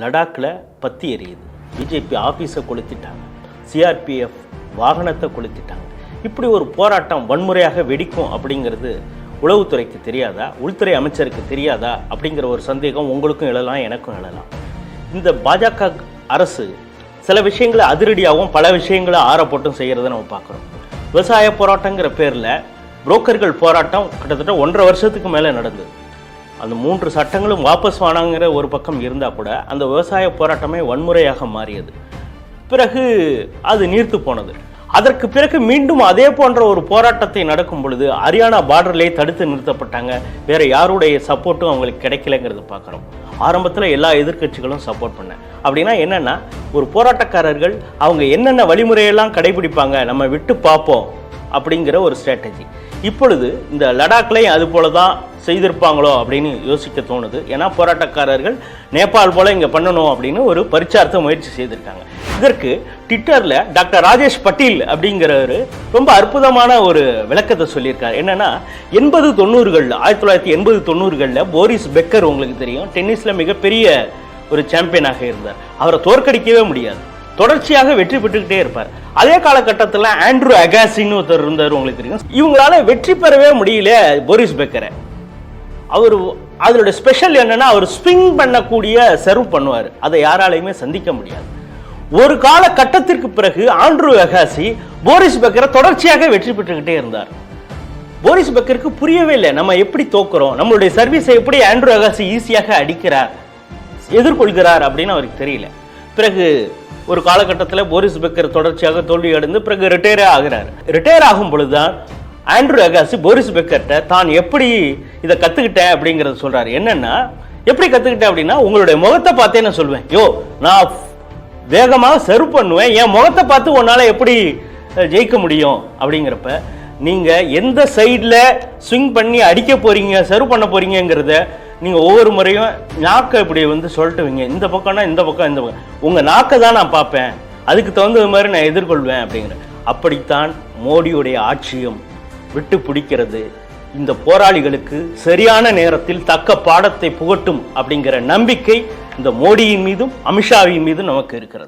லடாக்கில் பத்தி எரியுது. பிஜேபி ஆஃபீஸை கொளுத்திட்டாங்க. சிஆர்பிஎஃப் வாகனத்தை கொளுத்திட்டாங்க. இப்படி ஒரு போராட்டம் வன்முறையாக வெடிக்கும் அப்படிங்கிறது உளவுத்துறைக்கு தெரியாதா? உள்துறை அமைச்சருக்கு தெரியாதா? அப்படிங்கிற ஒரு சந்தேகம் உங்களுக்கும் எழலாம் எனக்கும் எழலாம். இந்த பாஜக அரசு சில விஷயங்களை அதிரடியாகவும் பல விஷயங்களை ஆறப்போட்டும் செய்கிறத நம்ம பார்க்குறோம். விவசாய போராட்டங்கிற பேரில் புரோக்கர்கள் போராட்டம் கிட்டத்தட்ட ஒன்றரை வருஷத்துக்கு மேலே நடந்தது. அந்த மூன்று சட்டங்களும் வாபஸ் வானாங்கிற ஒரு பக்கம் இருந்தால் கூட அந்த விவசாய போராட்டமே வன்முறையாக மாறியது. பிறகு அது நீர்த்து போனது. அதற்கு பிறகு மீண்டும் அதே போன்ற ஒரு போராட்டத்தை நடக்கும் பொழுது ஹரியானா பார்டர்லேயே தடுத்து நிறுத்தப்பட்டாங்க. வேற யாருடைய சப்போர்ட்டும் அவங்களுக்கு கிடைக்கலங்கிறது பார்க்குறோம். ஆரம்பத்தில் எல்லா எதிர்க்கட்சிகளும் சப்போர்ட் பண்ண. அப்படின்னா என்னன்னா ஒரு போராட்டக்காரர்கள் அவங்க என்னென்ன வழிமுறையெல்லாம் கடைபிடிப்பாங்க நம்ம விட்டு பார்ப்போம். அப்படிங்கிற ஒரு ஸ்ட்ராட்டஜி இப்பொழுது இந்த லடாக்லையும் அது போல தான் செய்திருப்பாங்களோ அப்படின்னு யோசிக்க தோணுது. ஏன்னா போராட்டக்காரர்கள் நேபாள் போல இங்கே பண்ணணும் அப்படின்னு ஒரு பரிச்சார்த்த முயற்சி செய்திருக்காங்க. இதற்கு ட்விட்டரில் டாக்டர் ராஜேஷ் பட்டீல் அப்படிங்கிறவர் ரொம்ப அற்புதமான ஒரு விளக்கத்தை சொல்லியிருக்காரு. என்னன்னா எண்பது தொண்ணூறுகளில் ஆயிரத்தி தொள்ளாயிரத்தி எண்பது தொண்ணூறுகளில் போரிஸ் பெக்கர் உங்களுக்கு தெரியும். டென்னிஸில் மிகப்பெரிய ஒரு சாம்பியனாக இருந்தார். அவரை தோற்கடிக்கவே முடியாது. தொடர்ச்சியாக வெற்றி பெற்றுக்கிட்டே இருப்பார். அதே காலகட்டத்தில் ஆண்ட்ரூ அகாசின்னு ஒருத்தர் இருந்தார் உங்களுக்கு தெரியும். இவங்களால வெற்றி பெறவே முடியல போரிஸ் பெக்கரை. அவர் அதோட ஸ்பெஷல் என்னன்னா அவர் ஸ்விங் பண்ணக்கூடிய சர்வ் பண்ணுவார். அதை யாராலையுமே சந்திக்க முடியாது. ஒரு கால கட்டத்திற்கு பிறகு ஆண்ட்ரூ அகாசி போரிஸ் பெக்கரை தொடர்ச்சியாக வெற்றி பெற்றுக்கிட்டே இருந்தார். போரிஸ் பெக்கருக்கு புரியவே இல்லை நம்ம எப்படி தோக்குறோம்? நம்மளுடைய சர்வீஸை எப்படி ஆண்ட்ரூ அகாசி ஈஸியாக அடிக்கிறார் எதிர்கொள்கிறார் அப்படின்னு அவருக்கு தெரியல. பிறகு ஒரு காலகட்டத்தில் போரிஸ் பெக்கர் தொடர்ச்சியாக தோல்வி அடைந்து பிறகு ரிட்டையரே ஆகிறார். ரிட்டையர் ஆகும் பொழுதுதான் ஆண்ட்ரூ அகாசி போரிஸ் பெக்கர்ட்ட தான் எப்படி இதை கற்றுக்கிட்டேன் அப்படிங்கிறத சொல்கிறார் என்னென்னா எப்படி கற்றுக்கிட்டேன் அப்படின்னா உங்களுடைய முகத்தை பார்த்தே நான் சொல்லுவேன் யோ நான் வேகமாக சர்வ் பண்ணுவேன் என் முகத்தை பார்த்து உன்னால் எப்படி ஜெயிக்க முடியும் அப்படிங்கிறப்ப நீங்கள் எந்த சைடில் ஸ்விங் பண்ணி அடிக்க போகிறீங்க சர்வ் பண்ண போகிறீங்கங்கிறத நீங்கள் ஒவ்வொரு முறையும் நாக்கை இப்படி வந்து சொல்லிட்டுவீங்க இந்த பக்கம்னா இந்த பக்கம் இந்த பக்கம். உங்கள் நாக்கை தான் நான் பார்ப்பேன். அதுக்கு தகுந்த மாதிரி நான் எதிர்கொள்வேன் அப்படிங்கிற. அப்படித்தான் மோடியுடைய ஆட்சியும் விட்டு பிடிக்கிறது. இந்த போராளிகளுக்கு சரியான நேரத்தில் தக்க பாடத்தை புகட்டும் அப்படிங்கிற நம்பிக்கை இந்த மோடியின் மீதும் அமித்ஷாவின் மீதும் நமக்கு இருக்கிறது.